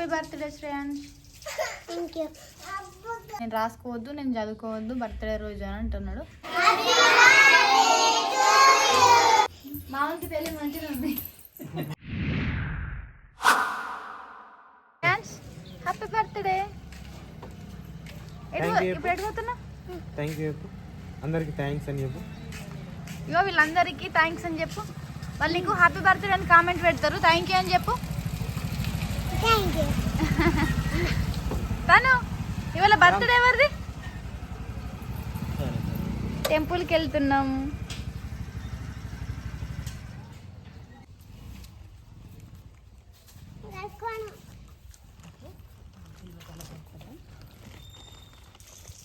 Happy birthday Shreyans thank you నేను రాసుకోవద్దు నేను చదువుకోవద్దు బర్త్డే రోజు అని అంటున్నాడు. మామూలుకి మంచిగా ఉంది. Happy birthday. ఇప్పుడు థ్యాంక్ యూ చెప్పు అందరికి థ్యాంక్స్ అని చెప్పు. ఇగో వీళ్ళందరికీ థ్యాంక్స్ అని చెప్పు. వాళ్ళు నీకు హ్యాపీ బర్త్డే అని కామెంట్ పెడతారు. థ్యాంక్ యూ అని చెప్పు. తను ఇవాళ బర్త్డే ఎవరిది? టెంపుల్కి వెళ్తున్నాం.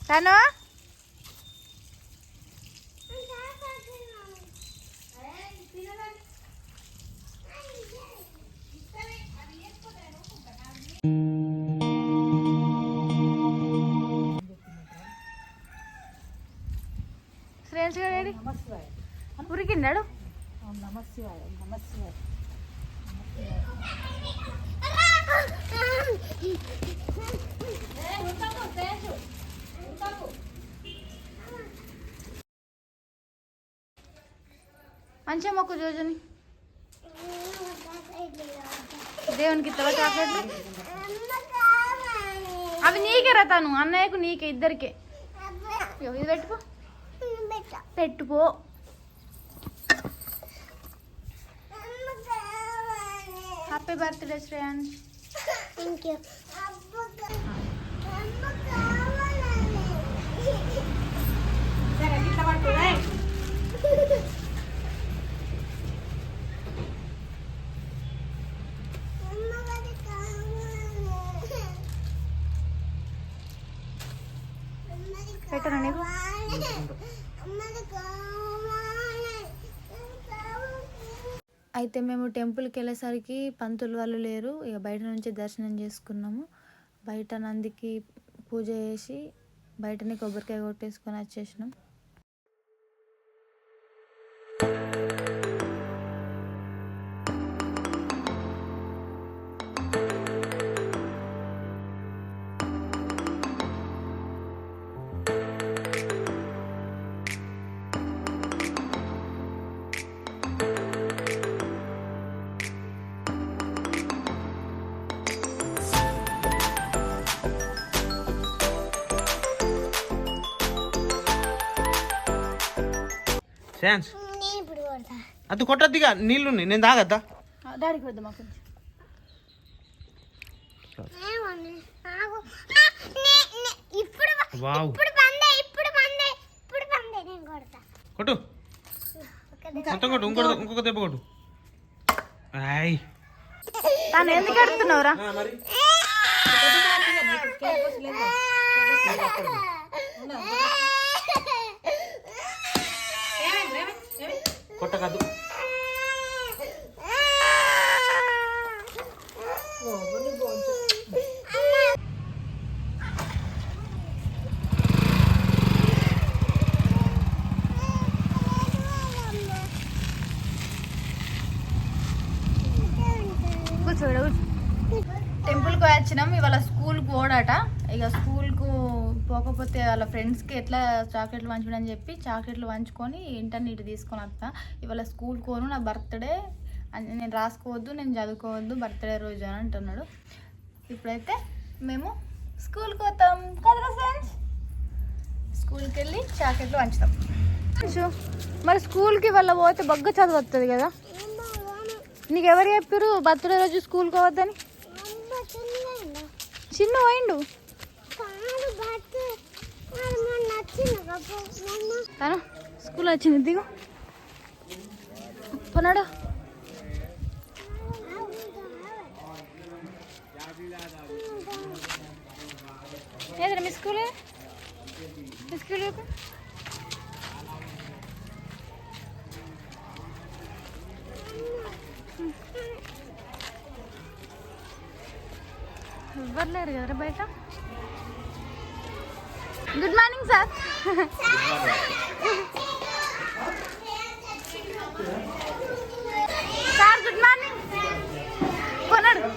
తను? శ్రేయస్ గారు ఉరికిండాడు మంచిగా మొక్కు జోజుని. దేవునికి ఇస్తావా చాక్లెట్లు అవి నీకే రా తను. అన్నయ్యకు నీకే ఇద్దరికే. ఇది పెట్టుకో. పెట్టుకో. Happy birthday Shreyans thank you పెట్టనా నీకు? అయితే మేము టెంపుల్కి వెళ్ళేసరికి పంతులు వాళ్ళు లేరు. ఇక బయట నుంచి దర్శనం చేసుకున్నాము. బయట నందికి పూజ చేసి బయటనే కొబ్బరికాయ కొట్టేసుకొని వచ్చేసినాం. ఛాన్స్ నేను ఇప్పుడు కొడతా. అది కొట్టద్దిగా నీళ్ళు నేను తాగద్దా? డాడీకి కొంచెం వావ్. ఇప్పుడు పందే ఇప్పుడు పందే ఇప్పుడు పందే నేను కొడతా. కొట్టు. మొత్తం కొట్టు ఇంకొక ఇంకొక దెబ్బ కొట్టు. ఆయ్ తను ఎందుకు అడుగుతున్నావురా? మరి. కొట్టకద్దు. కూర్చోడు టెంపుల్కి వచ్చినాం. ఇవాళ స్కూల్కి పోడట ఇక స్కూల్కు పోకపోతే వాళ్ళ ఫ్రెండ్స్కి ఎట్లా చాక్లెట్లు పంచమని చెప్పి చాక్లెట్లు పంచుకొని ఇంటర్నెట్ తీసుకొని వస్తా ఇవాళ స్కూల్ కోను నా బర్త్డే. నేను రాసుకోవద్దు నేను చదువుకోవద్దు బర్త్డే రోజు అని అంటున్నాడు. ఇప్పుడైతే మేము స్కూల్కి పోతాం కదా ఫ్రెండ్స్? స్కూల్కి వెళ్ళి చాక్లెట్లు పంచుతాం. మరి స్కూల్కి వాళ్ళ పోతే బగ్గ చదువు వస్తుంది కదా? నీకు ఎవరు చెప్పారు బర్త్డే రోజు స్కూల్ పోవద్దని? చిన్న పోయిండు కాదు బట్ మరి మొన్న వచ్చింది కదా మొన్న తను స్కూల్ వచ్చింది దిగు. పోనాడు. ఏదైనా మీ స్కూల్? మీ స్కూల్ చెప్పు. ఎవ్వరు లేరు కదరా బయట? సార్ గుడ్ మార్నింగ్ కొనడు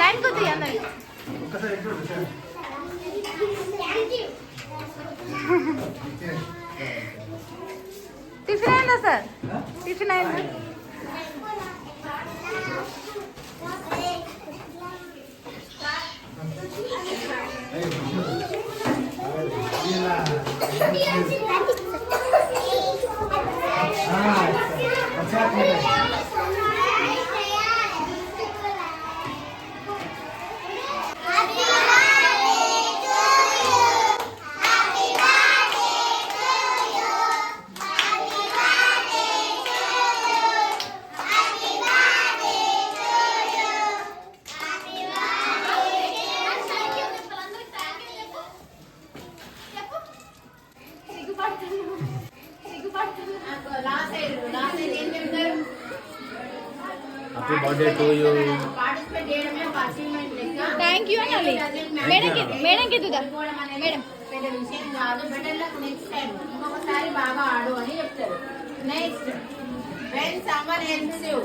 లైన్ కొద్ది అందరి టిఫిన్ అయిందా సార్ టిఫిన్ అయిందా happy birthday to you thank you అనాలి మేడంకి మేడంకి ఎదుదా మేడం పెద్ద విషయం కాదు బెటర్ లక్ నెక్స్ట్ టైం ఇంకొకసారి బాగా ఆడు అని చెప్తారు next when summer helps you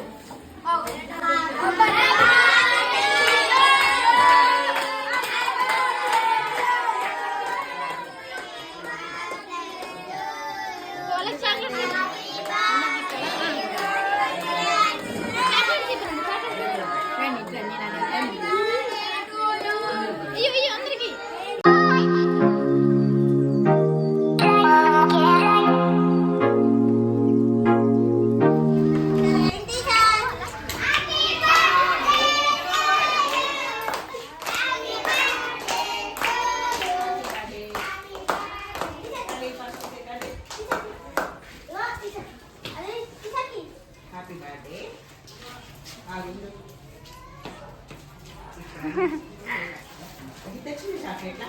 తెచ్చింది చాక్లెట్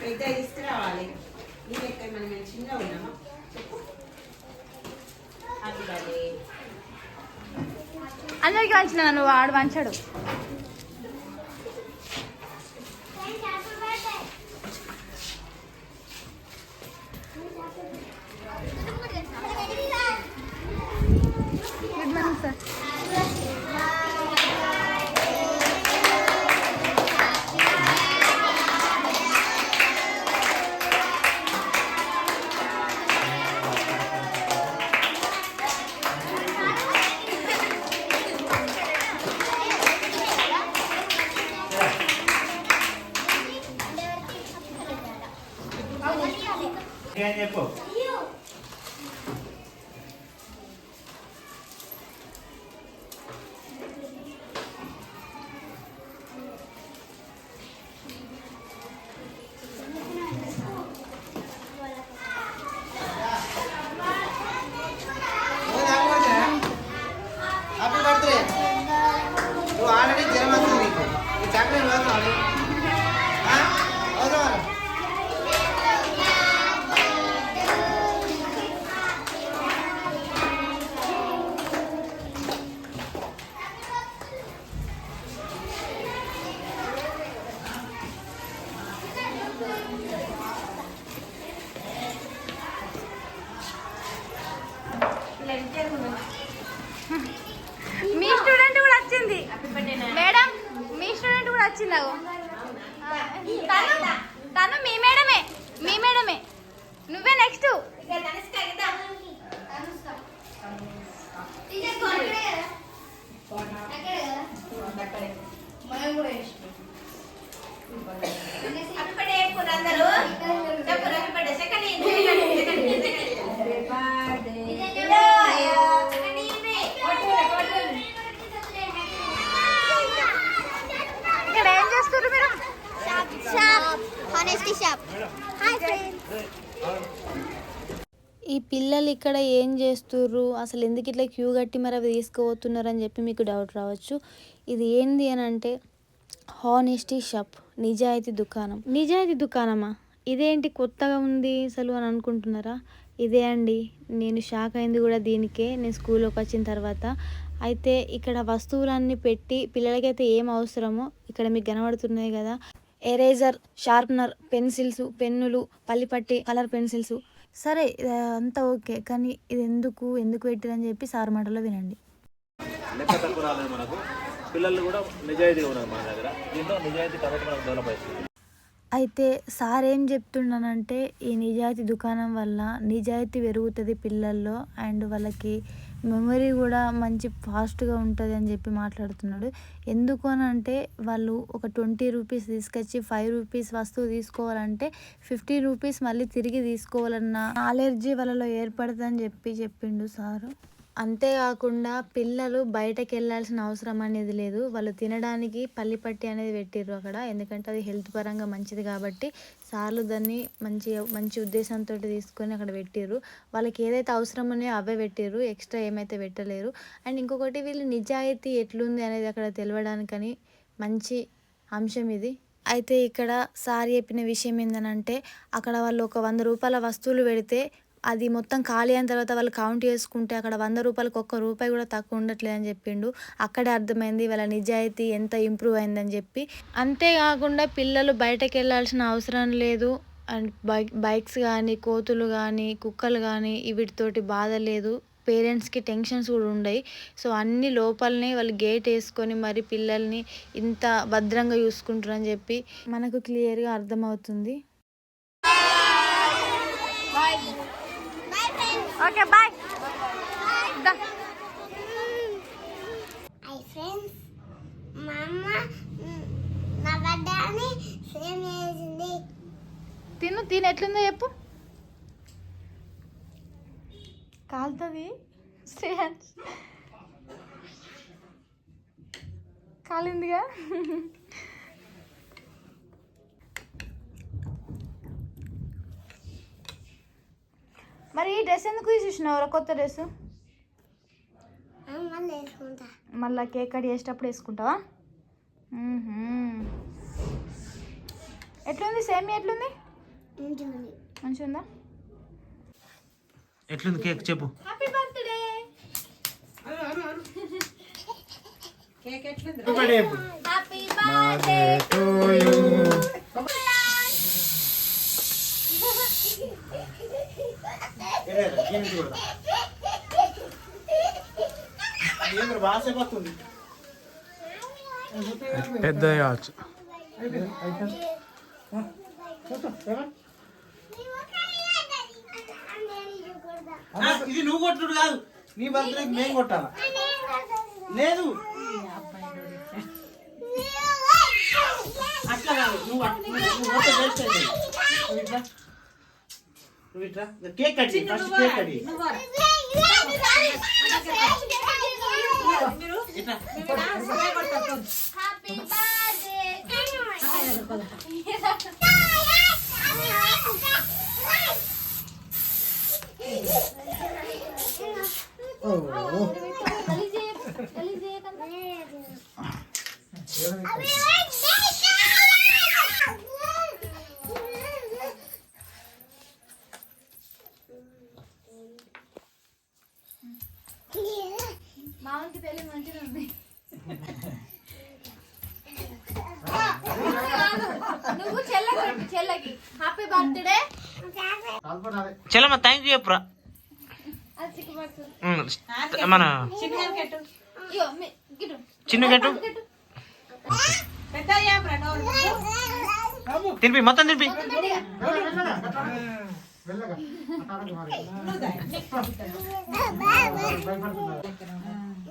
పెద్ద తీసుకురావాలి. నీకు ఎక్కడ మనం ఏమైనా చిన్నగా ఉన్నామా? చెప్పు. హ్యాపీ బర్త్డే అందరికి వంచిన నువ్వు ఆడు వంచాడు గుడ్ మార్నింగ్ సార్ ఈ పిల్లలు ఇక్కడ ఏం చేస్తుర్రు? అసలు ఎందుకు ఇట్లా క్యూ కట్టి మరి అవి తీసుకుపోతున్నారు అని చెప్పి మీకు డౌట్ రావచ్చు. ఇది ఏంది అని అంటే హానెస్టీ షాప్ నిజాయితీ దుకాణం. నిజాయితీ దుకాణమా? ఇదేంటి కొత్తగా ఉంది అసలు అని అనుకుంటున్నారా? ఇదే అండి. నేను షాక్ అయింది కూడా దీనికే. నేను స్కూల్లోకి వచ్చిన తర్వాత. అయితే ఇక్కడ వస్తువులన్నీ పెట్టి పిల్లలకైతే ఏం అవసరమో ఇక్కడ మీకు కనబడుతున్నాయి కదా. ఎరేజర్ షార్ప్నర్ పెన్సిల్స్ పెన్నులు పల్లిపట్టి కలర్ పెన్సిల్స్. సరే అంతా ఓకే. కానీ ఇది ఎందుకు? ఎందుకు పెట్టిరని చెప్పి సార్ మాటలో వినండి. పిల్లలు కూడా నిజాయితీగా ఉన్నారు మన దగ్గర. దీంతో నిజాయితీ కాబట్టి మనకు డెవలప్ అవుతుంది అయితే సార్ ఏం చెప్తున్నానంటే ఈ నిజాయితీ దుకాణం వల్ల నిజాయితీ పెరుగుతుంది పిల్లల్లో అండ్ వాళ్ళకి మెమరీ కూడా మంచి ఫాస్ట్గా ఉంటుంది అని చెప్పి మాట్లాడుతున్నాడు. ఎందుకు అని అంటే వాళ్ళు ఒక ట్వంటీ రూపీస్ తీసుకొచ్చి ఫైవ్ రూపీస్ వస్తువు తీసుకోవాలంటే ఫిఫ్టీ రూపీస్ మళ్ళీ తిరిగి తీసుకోవాలన్న అలెర్జీ వాళ్ళలో ఏర్పడుతుందని చెప్పి చెప్పిండు సారు. అంతేకాకుండా పిల్లలు బయటకు వెళ్ళాల్సిన అవసరం అనేది లేదు. వాళ్ళు తినడానికి పల్లిపట్టి అనేది పెట్టిర్రు అక్కడ. ఎందుకంటే అది హెల్త్ పరంగా మంచిది కాబట్టి సార్లు దాన్ని మంచి మంచి ఉద్దేశంతో తీసుకొని అక్కడ పెట్టిర్రు. వాళ్ళకి ఏదైతే అవసరం ఉన్నాయో అవే పెట్టిర్రు. ఎక్స్ట్రా ఏమైతే పెట్టలేరు. అండ్ ఇంకొకటి వీళ్ళు నిజాయితీ ఎట్లుంది అనేది అక్కడ తెలవడానికని మంచి అంశం ఇది. అయితే ఇక్కడ సార్ చెప్పిన విషయం ఏంటంటే అక్కడ వాళ్ళు ఒక వంద రూపాయల వస్తువులు పెడితే అది మొత్తం ఖాళీ అయిన తర్వాత వాళ్ళు కౌంట్ చేసుకుంటే అక్కడ వంద రూపాయలకు ఒక్క రూపాయి కూడా తక్కువ ఉండట్లేదు అని చెప్పిండు. అక్కడే అర్థమైంది వాళ్ళ నిజాయితీ ఎంత ఇంప్రూవ్ అయిందని చెప్పి. అంతేకాకుండా పిల్లలు బయటకు వెళ్ళాల్సిన అవసరం లేదు. అండ్ బైక్ బైక్స్ కానీ కోతులు కానీ కుక్కలు కానీ వీటితోటి బాధ లేదు. పేరెంట్స్కి టెన్షన్స్ కూడా ఉండయి. సో అన్ని లోపలనే వాళ్ళు గేట్ వేసుకొని మరి పిల్లల్ని ఇంత భద్రంగా చూసుకుంటారని చెప్పి మనకు క్లియర్గా అర్థమవుతుంది. ఓకే బాయ్ ఫ్రెండ్స్ మా అమ్మ నా బర్త్డే సేమ్ చేసింది తిను తిని. ఎట్లుందో చెప్పు. కాలుతుంది. శ్రేయాన్స్ కాలిందిగా. మరి ఈ డ్రెస్ ఎందుకు తీసేసినావు కొత్త డ్రెస్ మళ్ళీ కేక్ కట్ చేసేటప్పుడు వేసుకుంటావా. ఎట్లుంది? సేమ్ ఎట్లుంది? మంచిగా ఉందా ఎట్లుంది కేక్ చెప్పు. హ్యాపీ బర్త్డే హ్యాపీ బర్త్డే బాగా వస్తుంది పెద్ద కావచ్చు ఇది నువ్వు కొట్టుడు కాదు. నీ బర్త్డేకి మేము కొట్టాలా? లేదు. అట్లా కాదు. నువ్వు అట్- నువ్వు- నువ్వు కొట్టే వేస్ట్ అయింది నువ్వు ఇట్లా నువ్వు ఇట్లా కేక్ కట్ చేయి ఫస్ట్ కేక్ కట్ చేయి తెలియదు మంచిగా ఉంది. నువ్వు చెల్లకి చెల్లకి. Happy birthday Chalamma thank you చెప్పురా. అది సిగ్గుపడుతుంది ఉమ్, మన ఇగో మీ- గిటు చిన్న గట్టు గిటు తినిపి మొత్తం తినిపి.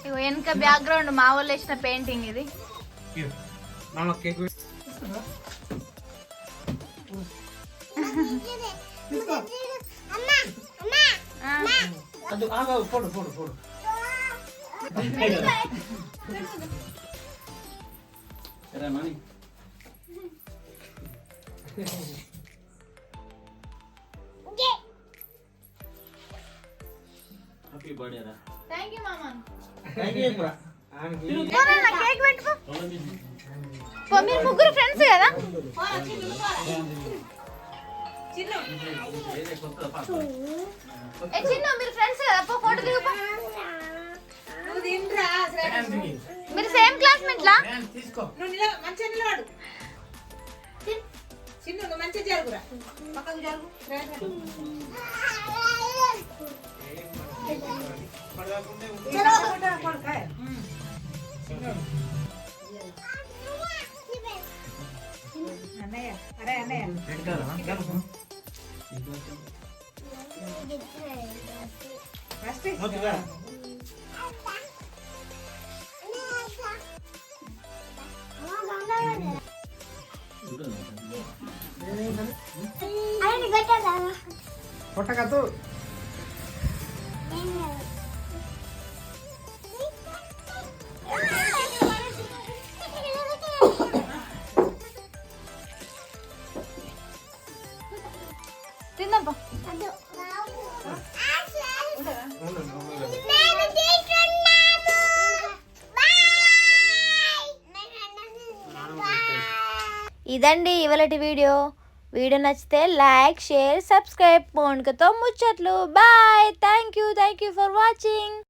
ఇగో వెనక బ్యాక్గ్రౌండ్ మా వాళ్ళు వేసిన పెయింటింగ్ ఇది. ఇవ్వు. మామ హ్యాపీ బర్త్డే రా. థ్యాంక్ యూ మామ. థ్యాంక్ యూ కూడా. ఆయనకి పో నాన్న, కేక్ పెట్టుకో. పో, మీరు ముగ్గురు ఫ్రెండ్స్ కదా? చిన్ను. ఏ చిన్న మీరు ఫ్రెండ్స్ కదా? పో ఫోటో దిగు. మీరు సేమ్ క్లాస్మేట్లా మంచిగా నిలబడు చిన్ను నువ్వు మంచిగా జరుగురా. పక్కకు జరుగు. అన్నయ్య అరే అన్నయ్య వెనకాల, వెనకాల. ఫస్ట్ ఓకే, ఇదండి ఇవాళటి వీడియో. వీడియో నచ్చితే లైక్ షేర్ సబ్స్క్రైబ్ మోనికతో ముచ్చట్లు. Bye. Thank you thank you for watching.